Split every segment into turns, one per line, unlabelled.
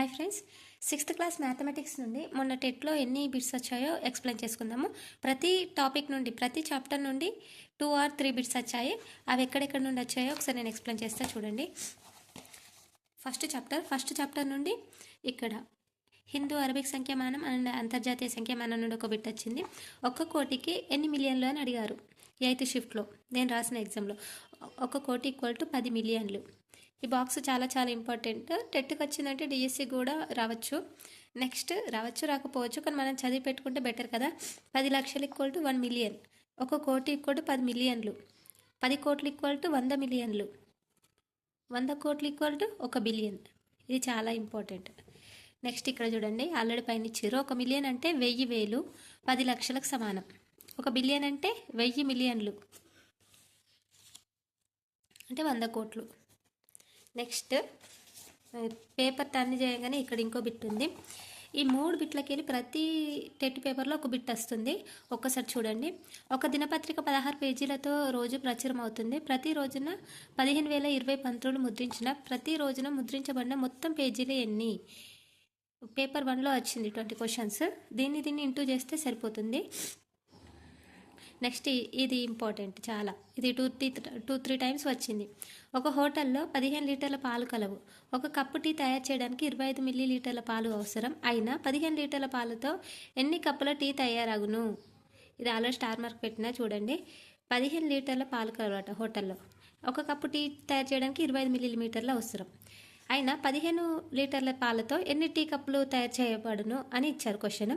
Hi friends sixth class mathematics నుండి మొన్న టెట్లో ఎన్ని బిట్స్ వచ్చాయో ఎక్స్ప్లెయిన్ చేసుకుందాము. ప్రతి టాపిక్ నుండి ప్రతి చాప్టర్ నుండి టూ ఆర్ త్రీ బిట్స్ వచ్చాయి. అవి ఎక్కడెక్కడ నుండి వచ్చాయో ఒకసారి నేను ఎక్స్ప్లెయిన్ చేస్తా చూడండి. ఫస్ట్ చాప్టర్ ఫస్ట్ చాప్టర్ నుండి ఇక్కడ హిందూ అరబిక్ సంఖ్యామానం అండ్ అంతర్జాతీయ సంఖ్యామానం నుండి ఒక బిట్ వచ్చింది. ఒక్క కోటికి ఎన్ని మిలియన్లు అని అడిగారు? ఎయిత్ షిఫ్ట్లో నేను రాసిన ఎగ్జామ్లో ఒక కోటి ఈక్వల్ టు పది మిలియన్లు. ఈ బాక్స్ చాలా చాలా ఇంపార్టెంట్ టెట్కి వచ్చిందంటే డిఎస్సి కూడా రావచ్చు. నెక్స్ట్ రావచ్చు రాకపోవచ్చు కానీ మనం చదివి పెట్టుకుంటే బెటర్ కదా. పది లక్షలు ఈక్వల్ టు వన్ మిలియన్ ఒక కోటి ఈక్వల్ టు పది మిలియన్లు పది కోట్లు ఈక్వల్ టు వంద మిలియన్లు వంద కోట్లు ఈక్వల్ టు ఒక బిలియన్ ఇది చాలా ఇంపార్టెంట్ నెక్స్ట్ ఇక్కడ చూడండి. ఆల్రెడీ పైన ఇచ్చారు. ఒక మిలియన్ అంటే వెయ్యి వేలు. పది లక్షలకు సమానం. ఒక బిలియన్ అంటే వెయ్యి మిలియన్లు అంటే వంద కోట్లు. నెక్స్ట్ పేపర్ టర్న్ చేయగానే ఇక్కడ ఇంకో బిట్ ఉంది. ఈ మూడు బిట్లకి వెళ్ళి ప్రతి టెట్ పేపర్లో ఒక బిట్ వస్తుంది. ఒక్కసారి చూడండి. ఒక దినపత్రిక పదహారు పేజీలతో రోజు ప్రచురం అవుతుంది ప్రతి రోజున పదిహేను వేల ఇరవై పంతులు ముద్రించిన ప్రతి రోజున ముద్రించబడిన మొత్తం పేజీలు ఎన్ని? పేపర్ వన్లో వచ్చింది ట్వంటీ క్వశ్చన్స్. దీన్ని దీన్ని ఇంటూ చేస్తే సరిపోతుంది. నెక్స్ట్ ఇది ఇంపార్టెంట్ చాలా. ఇది two three two three times వచ్చింది. ఒక హోటల్లో పదిహేను లీటర్ల పాలు కలవు. ఒక కప్పు టీ తయారు చేయడానికి ఇరవై ఐదు మిల్లీ లీటర్ల పాలు అవసరం. అయినా పదిహేను లీటర్ల పాలతో ఎన్ని కప్పుల టీ తయారగును? ఇది ఆల్రెడీ స్టార్ మార్క్ పెట్టినా చూడండి. పదిహేను లీటర్ల పాలు కలవట హోటల్లో. ఒక కప్పు టీ తయారు చేయడానికి ఇరవై ఐదు మిల్లీమీటర్ల అవసరం. అయినా పదిహేను లీటర్ల పాలతో ఎన్ని టీ కప్పులు తయారు చేయబడును అని ఇచ్చారు క్వశ్చన్.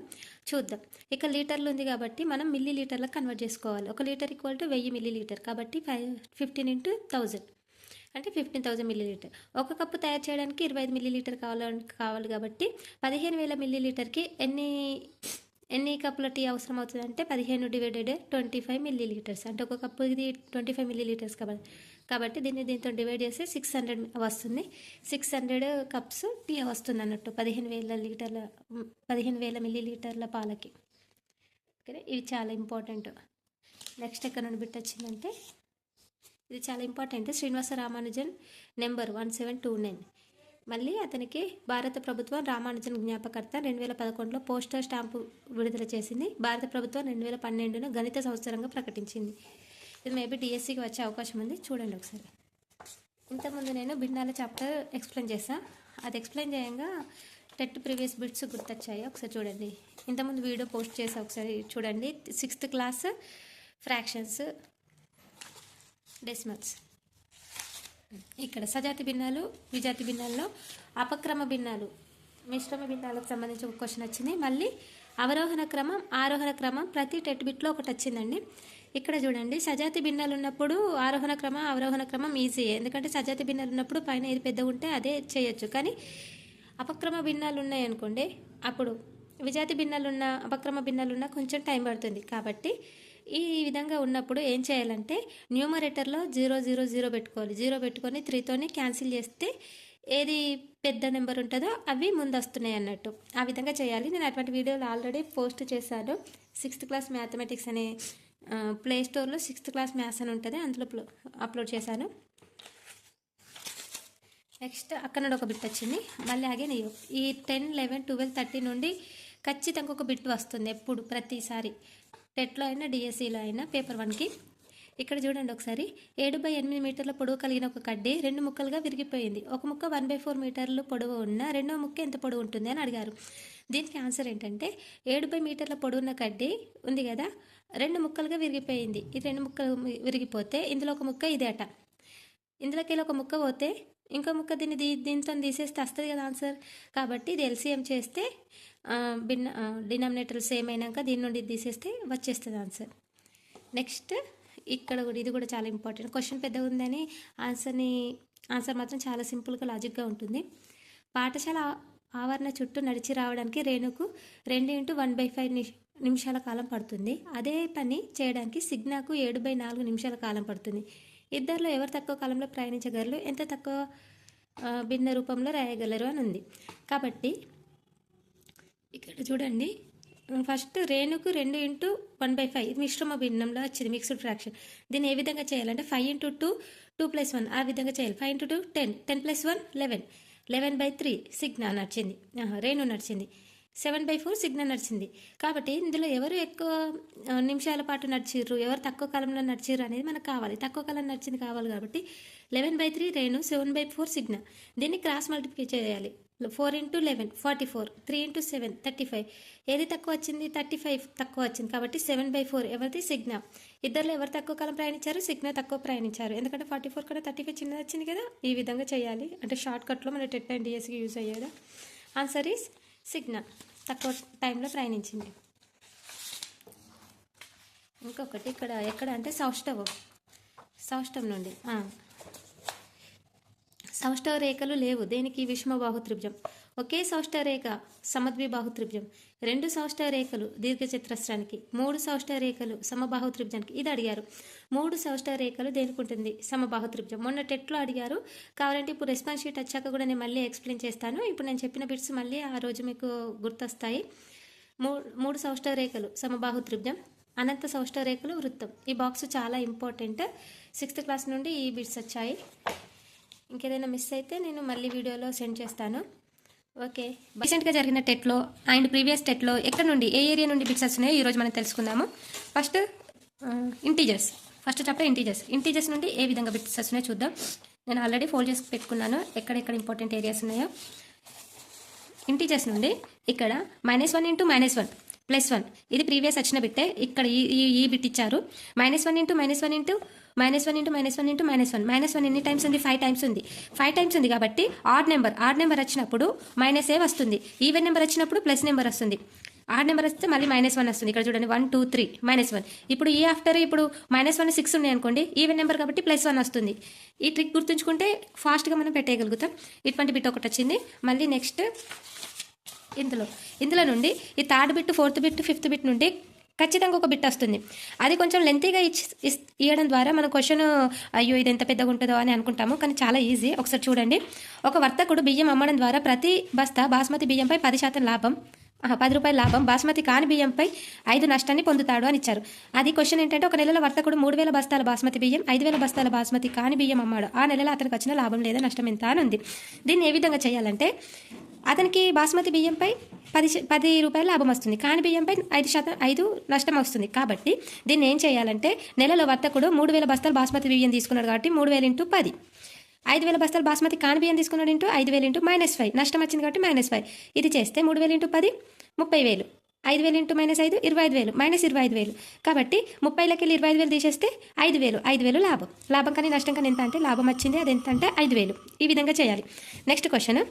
చూద్దాం. ఇక లీటర్లు ఉంది కాబట్టి మనం మిల్లీ లీటర్లకు కన్వర్ట్ చేసుకోవాలి. ఒక లీటర్ ఈక్వల్ టు వెయ్యి మిల్లీ లీటర్ కాబట్టి ఫైవ్ ఫిఫ్టీన్ ఇంటూ థౌజండ్. అంటే ఫిఫ్టీన్ థౌజండ్ మిల్లీ లీటర్ ఒక కప్పు తయారు చేయడానికి ఇరవై ఐదు మిల్లీ లీటర్ కావాలి కావాలి కాబట్టి పదిహేను వేల మిల్లీ లీటర్కి ఎన్ని ఎన్ని కప్పుల టీ అవసరం అవుతుంది అంటే పదిహేను divided twenty five millilitres అంటే ఒక కప్పు ఇది ట్వంటీ ఫైవ్ మిల్లీ లీటర్స్ కాబట్టి కాబట్టి దీన్ని దీంతో డివైడ్ చేస్తే సిక్స్ హండ్రెడ్ వస్తుంది. సిక్స్ హండ్రెడ్ కప్స్ టీ వస్తుంది అన్నట్టు. పదిహేను వేల లీటర్ల పదిహేను వేల మిల్లీ లీటర్ల పాలకి. ఓకే ఇవి చాలా ఇంపార్టెంట్ నెక్స్ట్ ఎక్కడ నుండి బిట్ వచ్చిందంటే ఇది చాలా important Srinivasa Ramanujan number one seven two nine మళ్ళీ అతనికి భారత ప్రభుత్వం రామానుజన్ జ్ఞాపకర్త రెండు వేల పదకొండులో పోస్టర్ స్టాంపు విడుదల చేసింది. భారత ప్రభుత్వం రెండు వేల పన్నెండున గణిత సంవత్సరంగా ప్రకటించింది. ఇది మేబీ డిఎస్సికి వచ్చే అవకాశం ఉంది. చూడండి ఒకసారి. ఇంతకుముందు నేను భిన్నాల చాప్టర్ ఎక్స్ప్లెయిన్ చేశాను అది ఎక్స్ప్లెయిన్ చేయంగా టెట్ ప్రీవియస్ బిట్స్ గుర్తొచ్చాయి? ఒకసారి చూడండి. ఇంతకుముందు వీడియో పోస్ట్ చేసా ఒకసారి చూడండి. సిక్స్త్ క్లాస్ ఫ్రాక్షన్స్ డెసిమల్స్ ఇక్కడ సజాతి భిన్నాలు విజాతి భిన్నాల్లో అపక్రమ భిన్నాలు. మిశ్రమ భిన్నాలకు సంబంధించి ఒక క్వశ్చన్ వచ్చింది. మళ్ళీ అవరోహణ క్రమం ఆరోహణ క్రమం ప్రతి టెట్ బిట్లో ఒకటి వచ్చిందండి. ఇక్కడ చూడండి సజాతి భిన్నాలు ఉన్నప్పుడు ఆరోహణ క్రమం అవరోహణ క్రమం ఈజీ ఎందుకంటే సజాతి భిన్నాలు ఉన్నప్పుడు పైన ఏది పెద్దగా ఉంటే అదే చేయొచ్చు. కానీ అపక్రమ భిన్నాలు ఉన్నాయి అనుకోండి అప్పుడు విజాతి భిన్నాలు ఉన్న అపక్రమ భిన్నాలు ఉన్న కొంచెం టైం పడుతుంది. కాబట్టి ఈ విధంగా ఉన్నప్పుడు ఏం చేయాలంటే న్యూమరేటర్లో జీరో జీరో జీరో పెట్టుకోవాలి. జీరో పెట్టుకొని త్రీతోని క్యాన్సిల్ చేస్తే ఏది పెద్ద నెంబర్ ఉంటుందో అవి ముందు వస్తున్నాయి అన్నట్టు. ఆ విధంగా చేయాలి. నేను అటువంటి వీడియోలు ఆల్రెడీ పోస్ట్ చేశాను. సిక్స్త్ క్లాస్ మ్యాథమెటిక్స్ అనే ప్లే స్టోర్లో సిక్స్త్ క్లాస్ మ్యాథ్స్ అని ఉంటుంది అందులో అప్లోడ్ చేశాను. నెక్స్ట్ అక్కడ నుండి ఒక బిట్ వచ్చింది. మళ్ళీ అగే ఈ టెన్ లెవెన్ ట్వెల్వ్ థర్టీ నుండి ఖచ్చితంగా ఒక బిట్ వస్తుంది ఎప్పుడు ప్రతిసారి. టెట్లో అయినా డిఎస్సిలో అయినా పేపర్ వన్కి ఇక్కడ చూడండి ఒకసారి. ఏడు బై ఎనిమిది మీటర్ల పొడవు కలిగిన ఒక కడ్డీ రెండు ముక్కలుగా విరిగిపోయింది. ఒక ముక్క వన్ బై ఫోర్ మీటర్లు పొడవు ఉన్న రెండో ముక్క ఎంత పొడవు ఉంటుంది అని అడిగారు. దీనికి ఆన్సర్ ఏంటంటే ఏడు బై మీటర్ల పొడవున్న కడ్డీ ఉంది కదా రెండు ముక్కలుగా విరిగిపోయింది. ఈ రెండు ముక్కలు విరిగిపోతే ఇందులో ఒక ముక్క ఇదే అట ఇందులోకి ఒక ముక్క పోతే ఇంకో ముక్క దీన్ని దీ దీంతో తీసేస్తే వస్తుంది కదా ఆన్సర్. కాబట్టి ఇది ఎల్సిఎం చేస్తే భిన్న డినామినేటర్ సేమ్ అయినాక దీని నుండి తీసేస్తే వచ్చేస్తుంది ఆన్సర్. నెక్స్ట్ ఇక్కడ కూడా ఇది కూడా చాలా ఇంపార్టెంట్. క్వశ్చన్ పెద్దగా ఉందని ఆన్సర్ని ఆన్సర్ మాత్రం చాలా సింపుల్గా లాజిక్గా ఉంటుంది. పాఠశాల ఆవరణ చుట్టూ నడిచి రావడానికి రేణుకు రెండు ఇంటూ వన్ బై ఫైవ్ నిమిషాల కాలం పడుతుంది. అదే పని చేయడానికి సిగ్నాకు ఏడు బై నాలుగు నిమిషాల కాలం పడుతుంది. ఇద్దరిలో ఎవరు తక్కువ కాలంలో ప్రయాణించగలరు? ఎంత తక్కువ భిన్న రూపంలో రాయగలరు అని ఉంది. కాబట్టి ఇక్కడ చూడండి. ఫస్ట్ రేణుకు రెండు ఇంటూ వన్ బై ఫైవ్ మిశ్రమ భిన్నంలో వచ్చింది మిక్స్డ్ ఫ్రాక్షన్. దీన్ని ఏ విధంగా చేయాలంటే five into two two plus one ఆ విధంగా చేయాలి. Five into two ten ten plus one eleven. Eleven by three Cigna నడిచింది. రేణు నడిచింది. సెవెన్ బై ఫోర్ సిగ్నల్ నడిచింది. కాబట్టి ఇందులో ఎవరు ఎక్కువ నిమిషాల పాటు నడిచిర్రు ఎవరు తక్కువ కాలంలో నడిచిర్రు అనేది మనకు కావాలి. తక్కువ కాలం నడిచింది కావాలి కాబట్టి eleven by three Renu seven by four signal. దీన్ని క్రాస్ మల్టిప్లై చేయాలి. Four into eleven forty four three into seven thirty five. ఏది తక్కువ వచ్చింది? థర్టీ ఫైవ్ తక్కువ వచ్చింది. కాబట్టి సెవెన్ బై ఫోర్ ఎవరిది? సిగ్నా ఇద్దరులో ఎవరు తక్కువ కాలం ప్రయాణించారు? సిగ్నా తక్కువ ప్రయాణించారు. ఎందుకంటే ఫార్టీ ఫోర్ కన్నా థర్టీ ఫైవ్ చిన్నది వచ్చింది కదా ఈ విధంగా చేయాలి. అంటే షార్ట్ కట్లో మన టెట్ అండ్ డిఎస్కి యూజ్ అయ్యేదా? ఆన్సర్ ఈస్ సిగ్నా తక్కువ టైంలో ప్రయాణించింది. ఇంకొకటి ఇక్కడ ఎక్కడ అంటే సౌష్ఠవం సౌష్టం నుండి సౌష్టవ రేఖలు లేవు. దేనికి? విషమ బాహుత్రిభుజం ఒకే సౌష్టరేఖ రేఖ త్రిభుజం. రెండు సౌష్టరేఖలు దీర్ఘచతురస్రానికి మూడు సౌష్టరేఖలు సమబాహు త్రిభుజానికి. ఇది అడిగారు. మూడు సౌష్టరేఖలు దేనికి ఉంటుంది? సమబాహు త్రిభుజం. మొన్న టెట్లో అడిగారు. కావాలంటే ఇప్పుడు రెస్పాన్స్ షీట్ వచ్చాక కూడా నేను మళ్ళీ ఎక్స్ప్లెయిన్ చేస్తాను. ఇప్పుడు నేను చెప్పిన బిట్స్ మళ్ళీ ఆ రోజు మీకు గుర్తొస్తాయి. మూ మూడు సౌష్టరేఖలు సమబాహు త్రిభుజం అనంత సౌష్టరేఖలు వృత్తం. ఈ బాక్స్ చాలా ఇంపార్టెంట్. సిక్స్త్ క్లాస్ నుండి ఈ బిట్స్ వచ్చాయి. ఇంకేదైనా మిస్ అయితే నేను మళ్ళీ వీడియోలో సెండ్ చేస్తాను. ఓకే. రీసెంట్గా జరిగిన టెట్లో అండ్ ప్రీవియస్ టెట్లో ఎక్కడ నుండి ఏ ఏరియా నుండి బిట్స్ వస్తున్నాయో ఈరోజు మనం తెలుసుకుందాము. First integers first chapter integers integers నుండి ఏ విధంగా బిట్స్ వస్తున్నాయో చూద్దాం. నేను ఆల్రెడీ ఫోల్డ్ చేసి పెట్టుకున్నాను. ఎక్కడెక్కడ ఇంపార్టెంట్ ఏరియాస్ ఉన్నాయో. ఇంటీజర్స్ నుండి ఇక్కడ minus one into minus one plus one. ఇది ప్రీవియస్ వచ్చిన బిట్టే. ఇక్కడ ఈ ఈ బిట్ ఇచ్చారు. Minus one into minus one into minus one into minus one into minus one. Minus one ఎన్ని టైమ్స్ ఉంది? ఫైవ్ టైమ్స్ ఉంది. ఫైవ్ టైమ్స్ ఉంది కాబట్టి ఆడ్ నెంబర్ ఆడ్ నెంబర్ వచ్చినప్పుడు మైనస్ ఏ వస్తుంది. ఈవెన్ నెంబర్ వచ్చినప్పుడు ప్లస్ నెంబర్ వస్తుంది. ఆడ్ నెంబర్ వస్తే మళ్ళీ మైనస్ వన్ వస్తుంది. ఇక్కడ చూడండి one two three minus one. ఇప్పుడు ఈ ఆఫ్టర్ ఇప్పుడు మైనస్ వన్ సిక్స్ ఉన్నాయి అనుకోండి ఈవెన్ నెంబర్ కాబట్టి ప్లస్ వన్ వస్తుంది. ఈ ట్రిక్ గుర్తుంచుకుంటే ఫాస్ట్గా మనం పెట్టేయగలుగుతాం. ఇటువంటి బిట్ ఒకటి వచ్చింది. మళ్ళీ నెక్స్ట్ ఇందులో. ఇందులో నుండి ఈ third bit fourth bit fifth bit నుండి ఖచ్చితంగా ఒక బిట్ వస్తుంది. అది కొంచెం లెంతీగా ఇచ్చి ఇస్- ఇవ్వడం ద్వారా మన క్వశ్చన్ అయ్యో ఇది ఎంత పెద్దగా ఉంటుందో అని అనుకుంటాము. కానీ చాలా ఈజీ ఒకసారి చూడండి. ఒక వర్తకుడు బియ్యం అమ్మడం ద్వారా ప్రతి బస్తా బాస్మతి బియ్యంపై పది శాతం లాభం పది రూపాయల లాభం బాస్మతి కాని బియ్యంపై ఐదు నష్టాన్ని పొందుతాడు అని ఇచ్చారు. అది క్వశ్చన్ ఏంటంటే ఒక నెలలో వర్తకుడు మూడు వేల బస్తాల బాస్మతి బియ్యం ఐదు వేల బస్తాల బాస్మతి కాని బియ్యం అమ్మాడు. ఆ నెలలో అతనికి వచ్చిన లాభం లేదా నష్టం ఎంత అని ఉంది. దీన్ని ఏ విధంగా చేయాలంటే అతనికి బాస్మతి బియ్యంపై పది పది రూపాయల లాభం వస్తుంది. కాని బియ్యంపై ఐదు శాతం ఐదు నష్టం వస్తుంది. కాబట్టి దీన్ని ఏం చేయాలంటే నెలలో వర్తకుడు మూడు వేల బస్తాలు బాస్మతి బియ్యం తీసుకున్నాడు కాబట్టి మూడు వేలు ఇంటూ పది. ఐదు వేల బస్తాలు బాస్మతి కాని బియ్యం తీసుకున్నాడు ఇంటూ ఐదు వేలు ఇంటూ మైనస్ ఫైవ్. నష్టం వచ్చింది కాబట్టి మైనస్ ఫైవ్. ఇది చేస్తే మూడు వేలు ఇంటూ పది ముప్పై వేలు. ఐదు వేలు ఇంటూ మైనస్ ఐదు ఇరవై ఐదు వేలు. మైనస్ ఇరవై ఐదు వేలు. కాబట్టి ముప్పైలకి వెళ్ళి ఇరవై ఐదు వేలు తీసేస్తే ఐదు వేలు ఐదు వేలు లాభం. లాభం కానీ నష్టం కానీ ఎంత అంటే లాభం వచ్చింది అది ఎంత అంటే ఐదు వేలు. ఈ విధంగా చేయాలి. Next question.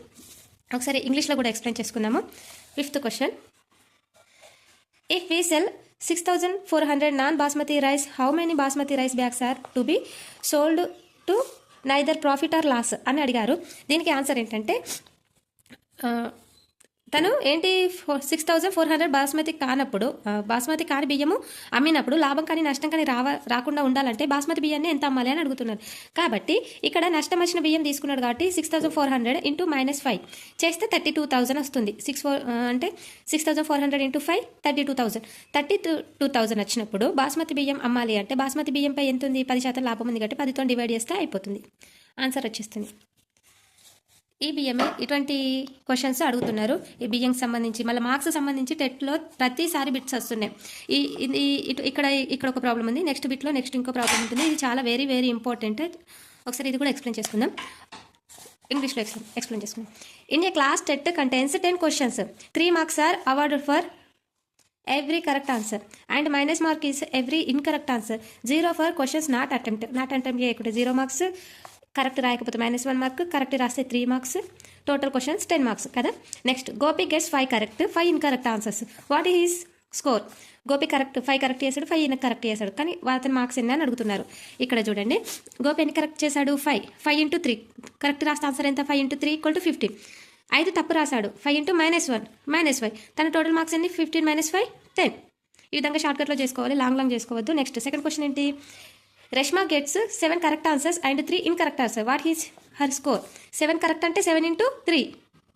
ఒకసారి ఇంగ్లీష్లో కూడా ఎక్స్ప్లెయిన్ చేసుకుందాము? Fifth question if we sell six thousand four hundred non basmati rice how many basmati rice bags are to be sold to neither profit or loss అని అడిగారు. దీనికి ఆన్సర్ ఏంటంటే తను ఏంటి six thousand four hundred basmati కానప్పుడు బాస్మతి కాని బియ్యము అమ్మినప్పుడు లాభం కానీ నష్టం కానీ రావ రాకుండా ఉండాలంటే బాస్మతి బియ్యాన్ని ఎంత అమ్మాలి అని అడుగుతున్నారు. కాబట్టి ఇక్కడ నష్టం వచ్చిన బియ్యం తీసుకున్నాడు కాబట్టి six thousand four hundred into minus five చేస్తే థర్టీ టూ థౌసండ్ వస్తుంది సిక్స్ ఫోర్ అంటే six thousand four hundred into five thirty two thousand thirty two two thousand వచ్చినప్పుడు బాస్మతి బియ్యం అమ్మాలి అంటే బాస్మతి బియ్యంపై ఎంత ఉంది పది శాతం లాభం ఉంది కాబట్టి పదితో డివైడ్ చేస్తే అయిపోతుంది. ఆన్సర్ వచ్చేస్తుంది. ఈ బియ్యమే ఇటువంటి క్వశ్చన్స్ అడుగుతున్నారు. ఈ బియ్యంకి సంబంధించి మళ్ళీ మార్క్స్ సంబంధించి టెట్లో ప్రతిసారి బిట్స్ వస్తున్నాయి. ఈ ఇటు ఇక్కడ ఇక్కడ ఒక ప్రాబ్లం ఉంది నెక్స్ట్ బిట్లో నెక్స్ట్ ఇంకో ప్రాబ్లం ఉంటుంది. ఇది చాలా వెరీ వెరీ ఇంపార్టెంట్ ఒకసారి ఇది కూడా ఎక్స్ప్లెయిన్ చేసుకుందాం. ఇంగ్లీష్లో ఎక్స్ప్లెయిన్ ఎక్స్ప్లెయిన్ చేసుకుందాం. In a class TET contains ten questions three marks are awarded for every correct answer and minus mark is every incorrect answer zero for questions not attempt not attempt చేయకుండా. Zero marks correct రాయకపోతే minus one mark correct రాస్తే three marks total questions ten marks కదా? Next Gopi gets five correct five incorrect answers what is score Gopi correct five correct చేశాడు five incorrect చేశాడు. కానీ అతని marks ఎన్ని అని అడుగుతున్నారు. ఇక్కడ చూడండి గోపి ఎన్ని కరెక్ట్ చేశాడు? Five five into three correct రాస్తే ఆన్సర్ ఎంత? Five into three equal to fifteen ఐదు తప్పు రాశాడు. Five into minus one minus five తన టోటల్ మార్క్స్ ఎన్ని? ఫిఫ్టీన్ మైనస్ ఫైవ్ టెన్ ఈ విధంగా షార్ట్కట్లో చేసుకోవాలి లాంగ్ లాంగ్ చేసుకోవద్దు. నెక్స్ట్ సెకండ్ క్వశ్చన్ ఏంటి? Rashma gets seven correct answers and three incorrect answer what his her score seven correct అంటే seven into three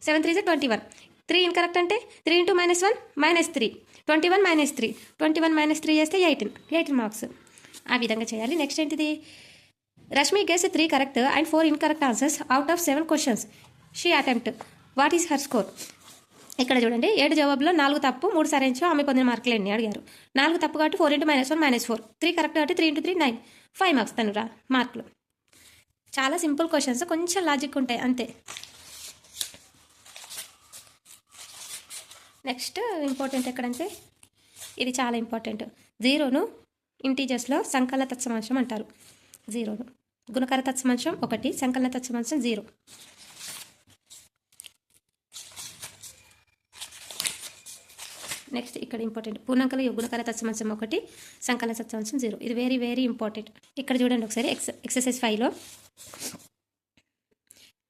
seven three twenty one three incorrect అంటే three into minus one minus three twenty one minus three twenty one minus three చేస్తే eighteen eighteen marks ఆ విధంగా చేయాలి. Next ఏంటిది? Rashmi gets three correct and four incorrect answers out of seven questions she attempt what is her score ఇక్కడ చూడండి ఏడు జవాబులో నాలుగు తప్పు మూడు సరైన ఆమె పొందిన మార్కులు ఎన్ని? అడిగారు. నాలుగు తప్పు కాబట్టి four into minus one minus four three correct కాబట్టి three into three nine five marks తను రా మార్కులు. చాలా సింపుల్ క్వశ్చన్స్ కొంచెం లాజిక్ ఉంటాయి అంతే. నెక్స్ట్ ఇంపార్టెంట్ ఎక్కడంటే? ఇది చాలా ఇంపార్టెంట్ జీరోను ఇంటీజర్స్లో సంకల తత్సమాంశం అంటారు. జీరోను. గుణకర తత్సమాంశం ఒకటి సంకలన తత్సమాంశం జీరో. నెక్స్ట్ ఇక్కడ ఇంపార్టెంట్ పూర్ణాంకాల గుణకర తత్సమాంశం ఒకటి సంకలన తత్సమాంశం జీరో. ఇది వెరీ వెరీ ఇంపార్టెంట్ ఇక్కడ చూడండి ఒకసారి ఎక్స్ ఎక్సర్సైజ్ ఫైవ్లో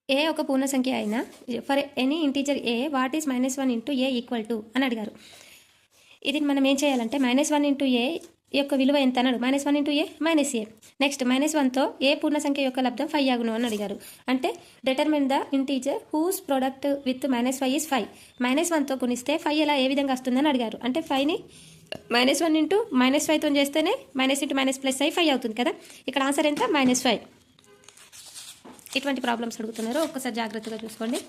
ఏ ఒక పూర్ణ సంఖ్య అయినా for any integer a what is minus one into a equal to అని అడిగారు. ఇది మనం ఏం చేయాలంటే మైనస్ వన్ ఇంటూ ఏ యొక్క విలువ ఎంత అన్నాడు? Minus one into a minus a next minus వన్తో ఏ పూర్ణ సంఖ్య యొక్క లబ్ధం ఫైవ్ ఆగును అని అడిగారు. అంటే determine the integer whose product with minus five is five minus వన్తో గుణిస్తే ఫైవ్ ఎలా ఏ విధంగా వస్తుందని అడిగారు. అంటే ఫైవ్ని మైనస్ వన్ ఇంటూ మైనస్ ఫైవ్తో చేస్తేనే మైనస్ ఇంటూ మైనస్ ప్లస్ అయ్యి ఫైవ్ అవుతుంది కదా? ఇక్కడ ఆన్సర్ ఎంత? మైనస్ ఫైవ్ ఇటువంటి ప్రాబ్లమ్స్ అడుగుతున్నారో. ఒక్కసారి జాగ్రత్తగా చూసుకోండి.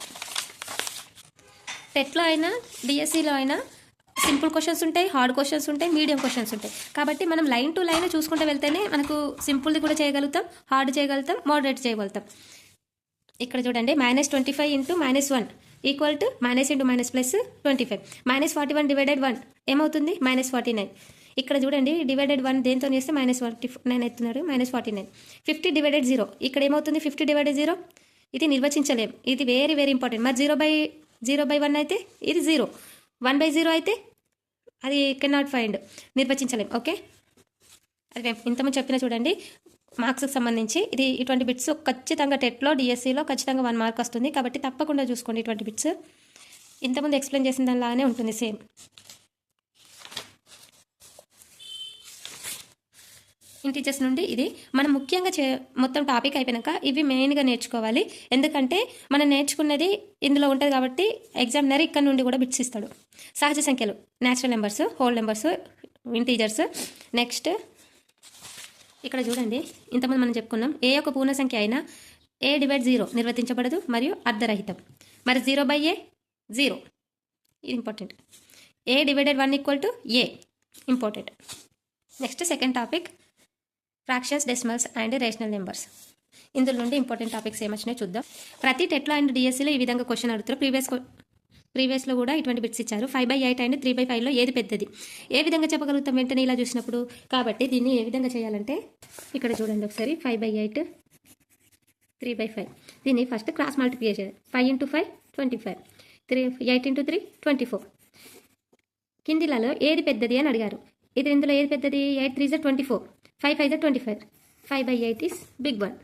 టెట్లో అయినా డిఎస్సిలో అయినా సింపుల్ క్వశ్చన్స్ ఉంటాయి హార్డ్ క్వశ్చన్స్ ఉంటాయి మీడియం క్వశ్చన్స్ ఉంటాయి. కాబట్టి మనం లైన్ టు లైన్ చూసుకుంటూ వెళ్తేనే మనకు సింపుల్ది కూడా చేయగలుగుతాం హార్డ్ చేయగలుగుతాం మోడరేట్ చేయగలుగుతాం. ఇక్కడ చూడండి minus twenty five into minus one equal to minus into minus plus twenty five minus forty one divided one ఏమవుతుంది? మైనస్ ఫార్టీ నైన్ ఇక్కడ చూడండి డివైడెడ్ వన్ దేంతో చేస్తే మైనస్ ఫార్టీ నైన్ అవుతున్నారు? Minus forty nine fifty divided zero ఇక్కడ ఏమవుతుంది? Fifty divided zero ఇది నిర్వచించలేము ఇది వెరీ వెరీ ఇంపార్టెంట్ మరి zero by zero by one అయితే ఇది జీరో వన్ బై జీరో అయితే? అది కెన్ నాట్ ఫైండ్ నిర్వచించలేం ఓకే? అది మేము ఇంతకుముందు చెప్పిన చూడండి మార్క్స్కి సంబంధించి. ఇది ఇటువంటి బిట్స్ ఖచ్చితంగా టెట్లో డిఎస్సిలో ఖచ్చితంగా వన్ మార్క్ వస్తుంది. కాబట్టి తప్పకుండా చూసుకోండి ఇటువంటి బిట్స్. ఇంతకుముందు ఎక్స్ప్లెయిన్ చేసిన దానిలాగానే ఉంటుంది సేమ్. ఇంటీచర్స్ నుండి ఇది మనం ముఖ్యంగా చే మొత్తం టాపిక్ అయిపోయాక ఇవి మెయిన్గా నేర్చుకోవాలి. ఎందుకంటే మనం నేర్చుకున్నది ఇందులో ఉంటుంది కాబట్టి ఎగ్జామినర్ ఇక్కడ నుండి కూడా బిట్స్ ఇస్తాడు. సహజ సంఖ్యలు natural numbers whole numbers integers next ఇక్కడ చూడండి ఇంతకుముందు మనం చెప్పుకున్నాం ఏ యొక్క పూర్ణ సంఖ్య అయినా ఏ డివైడ్ జీరో నిర్వర్తించబడదు మరియు అర్ధరహితం మరి జీరో బై ఏ జీరో ఇది important a divided one equal to a important next second topic fractions decimals and rational numbers ఇందులో నుండి ఇంపార్టెంట్ టాపిక్స్ ఏమొచ్చినాయి చూద్దాం. ప్రతి టెట్లో అండ్ డిఎస్సీలో ఈ విధంగా క్వశ్చన్ అడుగుతారు ప్రీవియస్ ప్రీవియస్లో కూడా ఇటువంటి బిట్స్ ఇచ్చారు. Five by eight and three by ఫైవ్లో ఏది పెద్దది? ఏ విధంగా చెప్పగలుగుతాం వెంటనే ఇలా చూసినప్పుడు? కాబట్టి దీన్ని ఏ విధంగా చేయాలంటే ఇక్కడ చూడండి ఒకసారి. Five by eight three by five దీన్ని first cross multiplication five into five twenty five three eight into three twenty four కిందిలలో ఏది పెద్దది అని అడిగారు. ఇది ఇందులో ఏది పెద్దది? ఎయిట్ త్రీ జా ట్వంటీ ఫోర్ ఫైవ్ ఫైవ్ జా twenty five five by eight is big one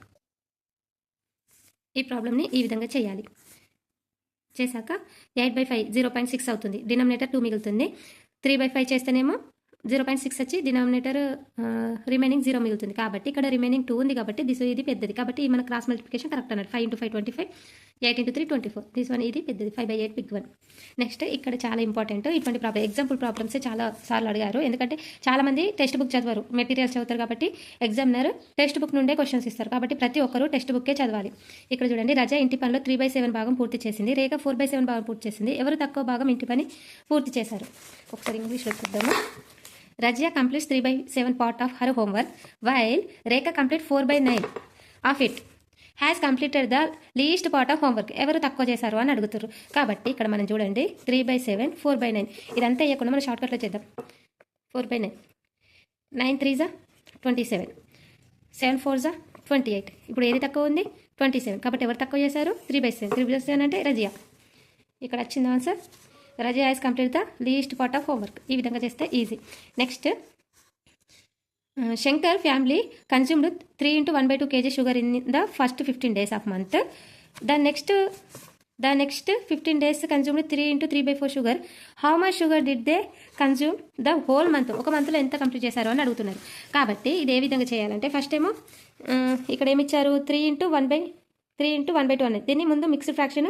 ఈ ప్రాబ్లమ్ని ఈ విధంగా చేయాలి. చేశాక eight by five zero point six అవుతుంది. డినామినేటర్ టూ మిగులుతుంది. త్రీ బై ఫైవ్ చేస్తేనేమో జీరో పాయింట్ సిక్స్ వచ్చి డినామినేటర్ రిమైనింగ్ జీరో మిగులుతుంది. కాబట్టి ఇక్కడ రిమైనింగ్ టూ ఉంది కాబట్టి దిస్ ఇది పెద్దది. కాబట్టి మన క్రాస్ మల్టిప్లికేషన్ కరెక్ట్ అన్నారు five into five twenty five eight into three twenty four this one ఇది పెద్దది. Five by eight big one next ఇక్కడ చాలా ఇంపార్టెంట్ ఇటువంటి ప్రాబ్లమ్ ఎగ్జాంపుల్ ప్రాబ్లమ్స్ చాలా సార్లు అడిగారు. ఎందుకంటే చాలా మంది టెక్స్ట్ బుక్ చదవరు. మెటీరియల్స్ చదువుతారు కాబట్టి ఎగ్జామినర్ టెక్స్ట్ బుక్ నుండే క్వశ్చన్స్ ఇస్తారు. కాబట్టి ప్రతి ఒక్కరూ టెక్స్ట్ బుక్కే చదవాలి. ఇక్కడ చూడండి రజా ఇంటి పనిలో త్రీ బై సెవెన్ భాగం పూర్తి చేసింది. రేఖ ఫోర్ బై సెవెన్ భాగం పూర్తి చేసింది. ఎవరు తక్కువ భాగం ఇంటి పని పూర్తి చేశారు? ఒకసారి ఇంగ్లీష్లో చూద్దాము? Razia completes three by seven part of her homework while Rekha complete four by nine of it has completed the least part of homework ఎవరు తక్కువ చేశారు అని అడుగుతారు కాబట్టి ఇక్కడ మనం చూడండి three by seven four by nine ఇదంతా వేయకుండా మనం షార్ట్కట్లో చేద్దాం. Four by nine nine three జా ట్వంటీ సెవెన్ సెవెన్ ఫోర్ జా ట్వంటీ ఎయిట్ ఇప్పుడు ఏది తక్కువ ఉంది? ట్వంటీ సెవెన్ కాబట్టి ఎవరు తక్కువ చేశారు? Three by seven three by seven అంటే రజియా ఇక్కడ వచ్చింది ఆన్సర్ రజ has complete the least part of homework. ఈ విధంగా చేస్తే easy. Next Shankar family consumed three into one by two kg sugar in the first fifteen days of month. The next the next fifteen days consumed three into three by four sugar. How much sugar did they consume the whole month? ఒక మంత్లో ఎంత complete చేశారు అని అడుగుతున్నారు. కాబట్టి ఇది ఏ విధంగా చేయాలంటే ఫస్ట్ ఏమో ఇక్కడ ఏమిచ్చారు three into one by three into one by two అనేది. దీన్ని ముందు మిక్స్డ్ ఫ్రాక్షన్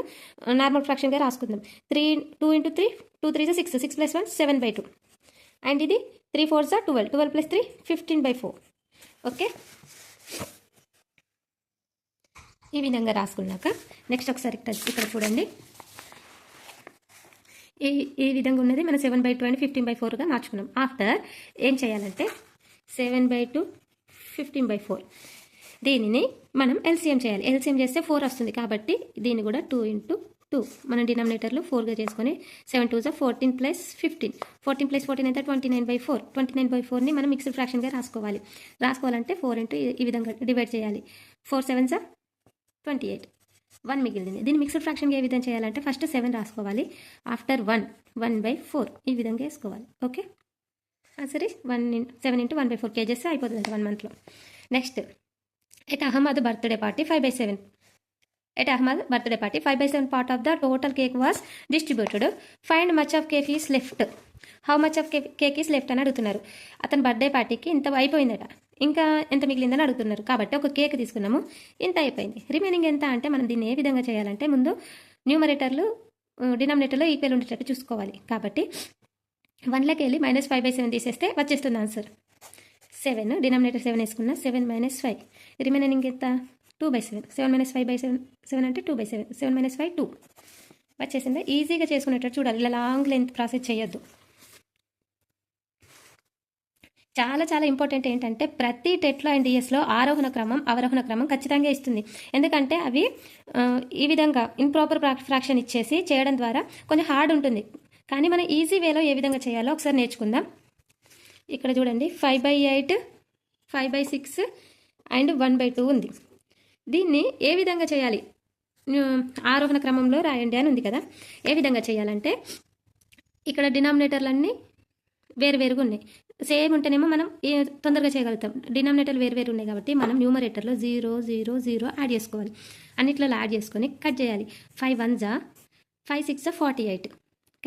నార్మల్ ఫ్రాక్షన్గా రాసుకుందాం. Three two into three two three six. Six plus one seven by two. And ఇది త్రీ ఫోర్ జా twelve. Twelve plus three fifteen by four. Okay? ఈ విధంగా రాసుకున్నాక next ఒకసారి ఇక్కడ ఇక్కడ చూడండి. ఈ ఈ విధంగా ఉన్నది మనం seven by two and fifteen by ఫోర్గా మార్చుకున్నాం. ఆఫ్టర్ ఏం చేయాలంటే seven by two fifteen by four. దీనిని మనం ఎల్సిఎం చేయాలి. ఎల్సిఎం చేస్తే ఫోర్ వస్తుంది కాబట్టి దీన్ని కూడా టూ ఇంటూ టూ మనం డినామినేటర్లో ఫోర్గా చేసుకొని సెవెన్ టూ జా fourteen plus fifteen fourteen plus fourteen అయితే twenty nine by four twenty nine by ఫోర్ని మనం మిక్స్డ్ ఫ్రాక్షన్గా రాసుకోవాలి. రాసుకోవాలంటే ఫోర్ ఇంటూ ఈ విధంగా డివైడ్ చేయాలి. ఫోర్ సెవెన్ జా ట్వంటీ ఎయిట్ వన్ మిగిలింది. దీన్ని మిక్స్డ్ ఫ్రాక్షన్గా ఏ విధంగా చేయాలంటే ఫస్ట్ సెవెన్ రాసుకోవాలి. After one one by four ఈ విధంగా వేసుకోవాలి. ఓకే సరే. One seven into one by four kgs అయిపోతుంది వన్ మంత్లో next at Ahmed birthday party five by seven at Ahmed birthday party five by seven part of the total cake was distributed find much of cake is left how much of cake is left అని అడుగుతున్నారు. అతని birthday పార్టీకి ఇంత అయిపోయిందట. ఇంకా ఎంత మిగిలిందని అడుగుతున్నారు. కాబట్టి ఒక కేక్ తీసుకున్నాము. ఇంత అయిపోయింది. రిమైనింగ్ ఎంత అంటే మనం దీన్ని ఏ విధంగా చేయాలంటే ముందు న్యూమరేటర్లు డినామినేటర్లో ఈక్వల్ ఉండేటట్టు చూసుకోవాలి. కాబట్టి వన్లోకి వెళ్ళి మైనస్ ఫైవ్ బై సెవెన్ తీసేస్తే వచ్చేస్తుంది ఆన్సర్ సెవెన్ డినామినేటర్ సెవెన్ వేసుకున్నా సెవెన్ మైనస్ ఫైవ్ రిమైనింగ్ ఎంత two by seven seven minus five by seven seven అంటే two by seven seven minus five two వచ్చేసిందా? ఈజీగా చేసుకునేటట్టు చూడాలి. ఇలా లాంగ్ లెంత్ ప్రాసెస్ చేయొద్దు. చాలా చాలా ఇంపార్టెంట్ ఏంటంటే ప్రతి టెట్లో అండ్ డిఎస్లో ఆరోహణ క్రమం అవరోహణ క్రమం ఖచ్చితంగా ఇస్తుంది. ఎందుకంటే అవి ఈ విధంగా ఇంప్రాపర్ ఫ్రాక్షన్ ఇచ్చేసి చేయడం ద్వారా కొంచెం హార్డ్ ఉంటుంది. కానీ మనం ఈజీ వేలో ఏ విధంగా చేయాలో ఒకసారి నేర్చుకుందాం. ఇక్కడ చూడండి five by eight five by six and one by two ఉంది. దీన్ని ఏ విధంగా చేయాలి? ఆరోహణ క్రమంలో రాయండి అని ఉంది కదా. ఏ విధంగా చేయాలంటే ఇక్కడ డినామినేటర్లన్నీ వేరు వేరుగా ఉన్నాయి. సేమ్ ఉంటేనేమో మనం ఏ- తొందరగా చేయగలుగుతాం. డినామినేటర్లు వేరు వేరు ఉన్నాయి కాబట్టి మనం న్యూమరేటర్లో జీరో జీరో జీరో యాడ్ చేసుకోవాలి. అన్నిట్లో యాడ్ చేసుకొని కట్ చేయాలి. ఫైవ్ వన్ జా ఫైవ్ సిక్స్ ఫార్టీ ఎయిట్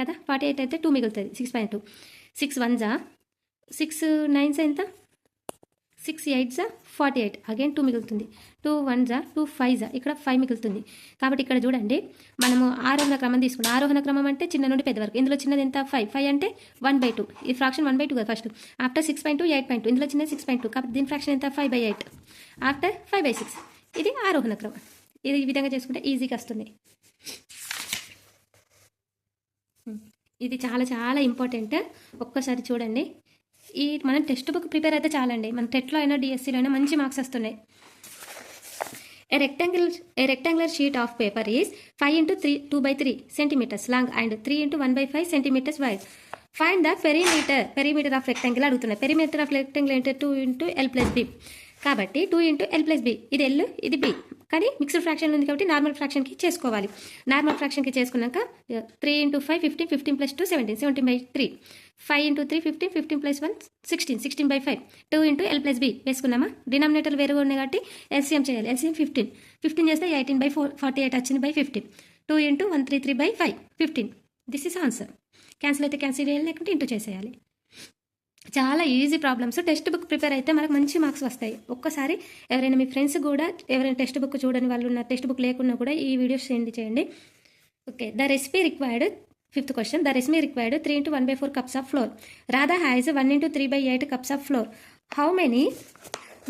కదా? ఫార్టీ ఎయిట్ అయితే టూ మిగులుతుంది six point two six one జా సిక్స్ నైన్స్ ఎంత? సిక్స్ ఎయిట్ జా ఫార్టీ ఎయిట్. అగైన్ టూ మిగులుతుంది. టూ వన్ జా టూ ఫైవ్ జా ఇక్కడ ఫైవ్ మిగులుతుంది. కాబట్టి ఇక్కడ చూడండి మనము ఆరోహణ క్రమం తీసుకున్నాం. ఆరోహణ క్రమం అంటే చిన్న నుండి పెద్ద వరకు. ఇందులో చిన్నది ఎంత? ఫైవ్ ఫైవ్ అంటే వన్ బై టూ ఈ ఫ్రాక్షన్ వన్ బై టూ కదా first after six point two eight point two ఇందులో చిన్నది సిక్స్ పాయింట్ టూ కాబట్టి దీని ఫ్రాక్షన్ ఎంత? Five by eight after five by six ఇది ఆరోహణ క్రమం. ఇది ఈ విధంగా చేసుకుంటే ఈజీగా వస్తుంది. ఇది చాలా చాలా ఇంపార్టెంట్ ఒక్కసారి చూడండి. ఈ మనం టెక్స్ట్ బుక్ ప్రిపేర్ అయితే చాలండి. మన టెట్లో అయినా డిఎస్సిలో అయినా మంచి మార్క్స్ వస్తున్నాయి. A rectangle, a rectangular sheet of paper is 5 into 3, 2 by 3 centimeters long and 3 into 1 by 5 centimeters wide. Find the perimeter, perimeter of rectangle అడుగుతున్నాయి. Perimeter of rectangle అంటే 2 into L plus B. కాబట్టి two into L plus B ఇది L ఇది B కానీ mixed fraction ఉంది కాబట్టి normal ఫ్రాక్షన్కి చేసుకోవాలి. Normal ఫ్రాక్షన్కి చేసుకున్నాక three into five fifteen fifteen plus two seventeen seventeen by three five into three fifteen fifteen plus one sixteen sixteen by five. Two into L plus B వేసుకున్నామా denominator వేరుగా ఉన్నాయి కాబట్టి LCM చేయాలి. LCM fifteen. Fifteen చేస్తే eighteen by four forty eight వచ్చింది by fifteen. Two into one three three by five. Fifteen. This is answer cancel అయితే cancel చేయాలి లేకుంటే into చేసేయాలి. చాలా easy problems text book prepare అయితే మనకు మంచి మార్క్స్ వస్తాయి. ఒక్కసారి ఎవరైనా మీ ఫ్రెండ్స్ కూడా ఎవరైనా టెక్స్ట్ బుక్ చూడని వాళ్ళు ఉన్న టెక్స్ట్ బుక్ లేకున్నా కూడా ఈ వీడియోస్ సెండ్ చేయండి. Okay the recipe required fifth question. There is me required three into one by four cups of flour. Radha has one into three by eight cups of flour. How many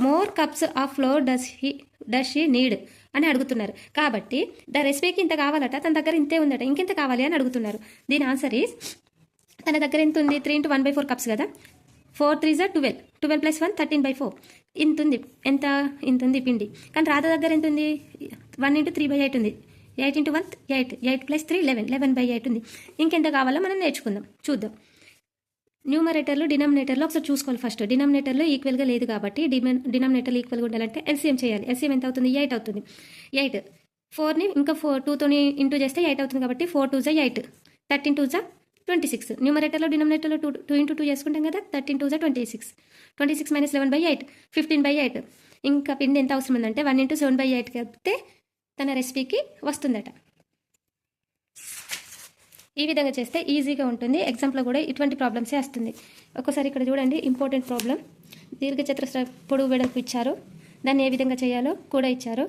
more cups of flour does he does she need అని అడుగుతున్నారు. కాబట్టి the రెసిపీకి ఇంత కావాలట తన దగ్గర ఇంతే ఉందట ఇంకెంత కావాలి అని అడుగుతున్నారు. దీని ఆన్సర్ ఈస్ తన దగ్గర ఎంత ఉంది? Three into one by four cups కదా. ఫోర్ త్రీ జా twelve. Twelve plus one thirteen by four. ఇంత ఉంది ఎంత? ఇంత ఉంది పిండి. కానీ రాధ దగ్గర ఎంత ఉంది? One into three by eight ఉంది. Eight into one eight eight plus three eleven. Eleven by eight ఉంది. ఇంకెంత కావాలో మనం నేర్చుకుందాం. చూద్దాం. న్యూమరేటర్లో డినామినేటర్లో ఒకసారి చూసుకోవాలి ఫస్ట్ డినామినేటర్లో ఈక్వల్గా లేదు కాబట్టి డిమెన్ డినామినేటర్లో ఈక్వల్గా ఉండాలంటే ఎల్సీఎం చేయాలి. ఎల్సీఎం ఎంత అవుతుంది? ఎయిట్ అవుతుంది. ఎయిట్. ఫోర్ని ఇంకా ఫోర్ టూతోని ఇంటూ చేస్తే ఎయిట్ అవుతుంది కాబట్టి ఫోర్ టూ జా ఎయిట్. థర్టీన్ టూ జా ట్వంటీ సిక్స్ న్యూమరేటర్లో డినామినేటర్లో టూ టూ ఇంటూ టూ చేసుకుంటాం కదా? థర్టీన్ టూ జా twenty six twenty six minus eleven by eight fifteen by eight ఇంకా పిండి ఎంత అవసరం ఉందంటే one into seven by eight కలిపితే తన రెసిపీకి వస్తుందట. ఈ విధంగా చేస్తే ఈజీగా ఉంటుంది. ఎగ్జామ్లో కూడా ఇటువంటి ప్రాబ్లమ్సే వస్తుంది. ఒక్కసారి ఇక్కడ చూడండి ఇంపార్టెంట్ ప్రాబ్లం దీర్ఘచతురస్ర పొడవు వెడల్పు ఇచ్చారు. దాన్ని ఏ విధంగా చేయాలో కూడా ఇచ్చారు.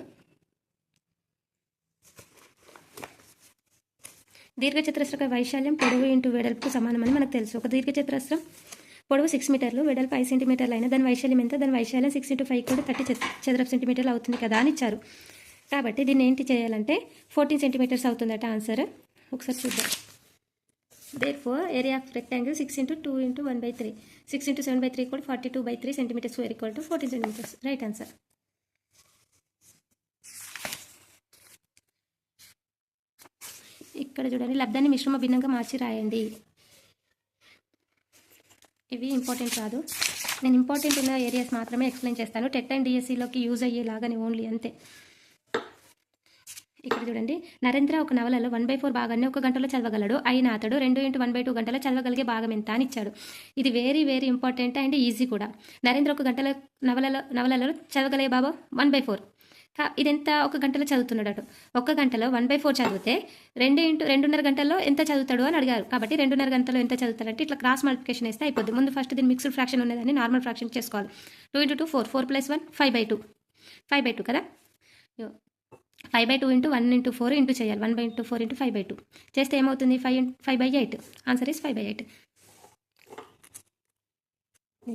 దీర్ఘచతురస్రక వైశాల్యం పొడవు ఇంటూ వెడల్పు సమానమని మనకు తెలుసు. ఒక దీర్ఘచతురస్రం పొడవు సిక్స్ మీటర్లు వెడల్పు ఐదు సెంటీమీటర్లు అయినా దాని వైశాల్యం ఎంత? దాని వైశాల్యం సిక్స్ ఇంటూ ఫైవ్ కూడా థర్టీ చదరపు సెంటీమీటర్లు అవుతుంది కదా అని ఇచ్చారు. కాబట్టి దీన్ని ఏంటి చేయాలంటే ఫోర్టీన్ సెంటీమీటర్స్ అవుతుందట ఆన్సర్. ఒకసారి చూద్దాం. Therefore area of rectangle six into two into one by three six into seven by three equal forty two by three centimetres square equal to fourteen centimetres right answer ఇక్కడ చూడండి లబ్ధాన్ని మిశ్రమ భిన్నంగా మార్చి రాయండి. ఇవి important కాదు. నేను ఇంపార్టెంట్ ఉన్న areas మాత్రమే ఎక్స్ప్లెయిన్ చేస్తాను. టెట్ అండ్ డిఎస్సిలోకి యూజ్ అయ్యేలాగానే ఓన్లీ అంతే. ఇక్కడ చూడండి. నరేంద్ర ఒక నవలలో వన్ బై ఫోర్ భాగాన్ని ఒక గంటలో చదవగలడు. అయినా అతడు రెండు ఇంటూ వన్ బై టూ గంటలో చదవగలిగే భాగం ఎంత అని ఇచ్చాడు. ఇది very very important and easy కూడా. నరేంద్ర ఒక గంటల నవలలో నవలలో చదవగలిగే బాబా? One by four. ఇదెంత? ఒక గంటలో చదువుతున్నాడు ఒక గంటలో వన్ బై ఫోర్ చదివితే రెండు ఇంటూ రెండున్నర గంటల్లో ఎంత చదువుతాడు అని అడిగారు. కాబట్టి రెండున్నర గంటలో ఎంత చదువుతాడంటే ఇట్లా క్రాస్ మల్టిప్లికేషన్ వేస్తే అయిపోద్ది. ముందు ఫస్ట్ దీని మిక్స్డ్ ఫ్రాక్షన్ ఉన్నదని నార్మల్ ఫ్రాక్షన్ చేసుకోవాలి. Two into two four four plus one five by two five by two కదా? Five by two into one into four into చేయాలి. One by into four into five by two. చేస్తే ఏమవుతుంది? Five five by eight. Answer is five by eight.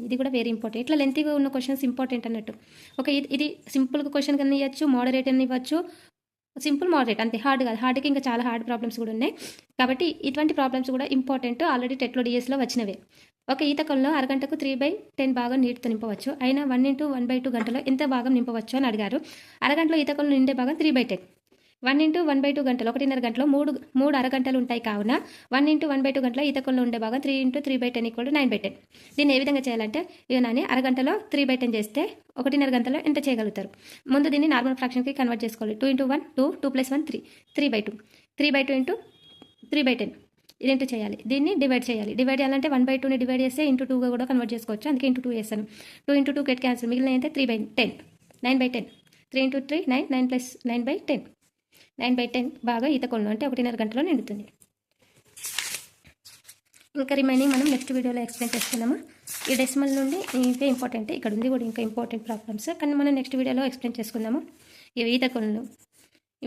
ఇది కూడా very important ఇట్లా లెంతీగా ఉన్న questions important అన్నట్టు. ఒక ఇది ఇది సింపుల్ క్వశ్చన్ కన్నా ఇవ్వచ్చు మోడరేట్ అని ఇవ్వచ్చు. సింపుల్ మోడరేట్ అంతే. హార్డ్ కాదు. హార్డ్కి ఇంకా చాలా హార్డ్ ప్రాబ్లమ్స్ కూడా ఉన్నాయి. కాబట్టి ఇటువంటి ప్రాబ్లమ్స్ కూడా ఇంపార్టెంట్ ఆల్రెడీ టెట్లో డిఎస్లో వచ్చినవే. ఒక ఈతకంలో అరగంటకు త్రీ బై టెన్ భాగం నీటితో నింపవచ్చు. అయినా one into one by two గంటలో ఎంత భాగం నింపవచ్చు అని అడిగారు. అరగంటలో ఈతకంలో నిండే భాగం three by ten one into one by two గంటలు ఒకటిన్నర గంటలో మూడు మూడు అరగంటలు ఉంటాయి కావున one into one by two గంటల ఈతకంలో ఉండే భాగం three into three by ten equal to nine by ten దీన్ని ఏ విధంగా చేయాలంటే ఇవన్నీ అరగంటలో త్రీ బై టెన్ చేస్తే ఒకటిన్నర గంటలో ఎంత చేయగలుగుతారు? ముందు దీన్ని నార్మల్ ఫ్రాక్షన్కి కన్వర్ట్ చేసుకోవాలి. Two into one two two plus one three three by two three by two into three by ten ఇదేంటో చేయాలి. దీన్ని డివైడ్ చేయాలి. డివైడ్ చేయాలంటే వన్ బై టూని డివైడ్ చేస్తే ఇంటూ టూగా కూడా కన్వర్ట్ చేసుకోవచ్చు. అందుకే ఇంటూ టూ చేస్తాను. Two into two get cancel మిగిలిన అయితే three by ten nine by ten three into three nine nine plus nine by ten nine by ten బాగా ఈత కొలను. అంటే ఒకటిన్నర గంటలో నిండుతుంది. ఇంకా రిమైనింగ్ మనం నెక్స్ట్ వీడియోలో ఎక్స్ప్లెయిన్ చేస్తున్నాము. ఈ డెసిమల్ నుండి ఇంకే ఇంపార్టెంట్ ఇక్కడ ఉంది కూడా ఇంకా ఇంపార్టెంట్ ప్రాబ్లమ్స్ కానీ మనం నెక్స్ట్ వీడియోలో ఎక్స్ప్లెయిన్ చేసుకుందాము. ఇవి ఈత కొలను.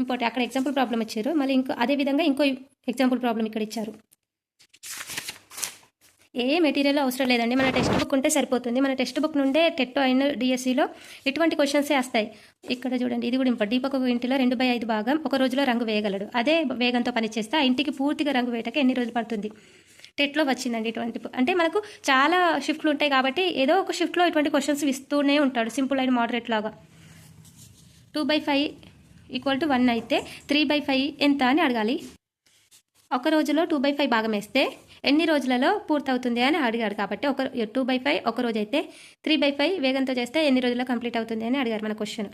ఇంపార్టెంట్ అక్కడ ఎగ్జాంపుల్ ప్రాబ్లం ఇచ్చారు. మళ్ళీ ఇంకో అదే విధంగా ఇంకో ఎగ్జాంపుల్ ప్రాబ్లం ఇక్కడ ఇచ్చారు. ఏ మెటీరియల్ అవసరం లేదండి. మన టెక్స్ట్ బుక్ ఉంటే సరిపోతుంది. మన టెక్స్ట్ బుక్ నుండే టెట్ అయిన డిఎస్సిలో ఇటువంటి క్వశ్చన్సే వస్తాయి. ఇక్కడ చూడండి ఇది కూడా ఇంపార్ట్ దీపక్ ఇంటిలో రెండు బై ఐదు భాగం ఒక రోజులో రంగు వేయగలడు. అదే వేగంతో పనిచేస్తే ఆ ఇంటికి పూర్తిగా రంగు వేయటకి ఎన్ని రోజులు పడుతుంది? టెట్లో వచ్చిందండి ఇటువంటి అంటే మనకు చాలా షిఫ్ట్లు ఉంటాయి కాబట్టి ఏదో ఒక షిఫ్ట్లో ఇటువంటి క్వశ్చన్స్ ఇస్తూనే ఉంటాడు. సింపుల్ అండ్ మోడరేట్ లాగా. Two by five equal to one అయితే త్రీ బై ఫైవ్ ఎంత అని అడగాలి. ఒక రోజులో టూ బై ఫైవ్ భాగం వేస్తే ఎన్ని రోజులలో పూర్తవుతుంది అని అడిగాడు కాబట్టి ఒక టూ బై ఫైవ్ ఒక రోజు అయితే త్రీ బై ఫైవ్ వేగంతో చేస్తే ఎన్ని రోజుల్లో కంప్లీట్ అవుతుంది అని అడిగారు మన క్వశ్చన్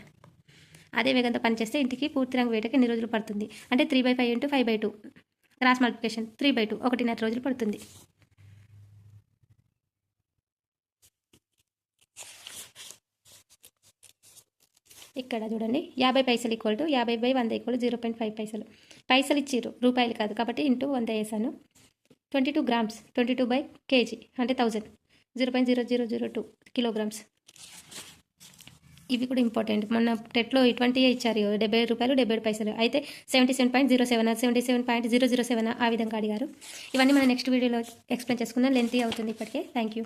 అదే వేగంతో పనిచేస్తే ఇంటికి పూర్తి రంగు వేటకి ఎన్ని రోజులు పడుతుంది? అంటే three by five into five by two cross multiplication three by two ఒకటిన్నర రోజులు పడుతుంది. ఇక్కడ చూడండి యాభై పైసలు ఈక్వల్ టు యాభై బై వంద ఈక్వల్ జీరో పాయింట్ ఫైవ్ పైసలు. పైసలు ఇచ్చిర్రు రూపాయలు కాదు. కాబట్టి ఇంటూ వంద వేసాను. Twenty two grams twenty two by kg అంటే thousand. Zero point zero zero zero two kilograms. ఇవి కూడా ఇంపార్టెంట్. మొన్న టెట్లో ఇటువంటివే ఇచ్చారు డెబ్బై రూపాయలు డెబ్బై ఏడు పైసలు. అయితే seventy seven point zero seven seventy seven point zero zero seven ఆ విధంగా అడిగారు. ఇవన్నీ మనం నెక్స్ట్ వీడియోలో ఎక్స్ప్లెయిన్ చేసుకుందాం. లెంతీ అవుతుంది ఇప్పటికే. Thank you.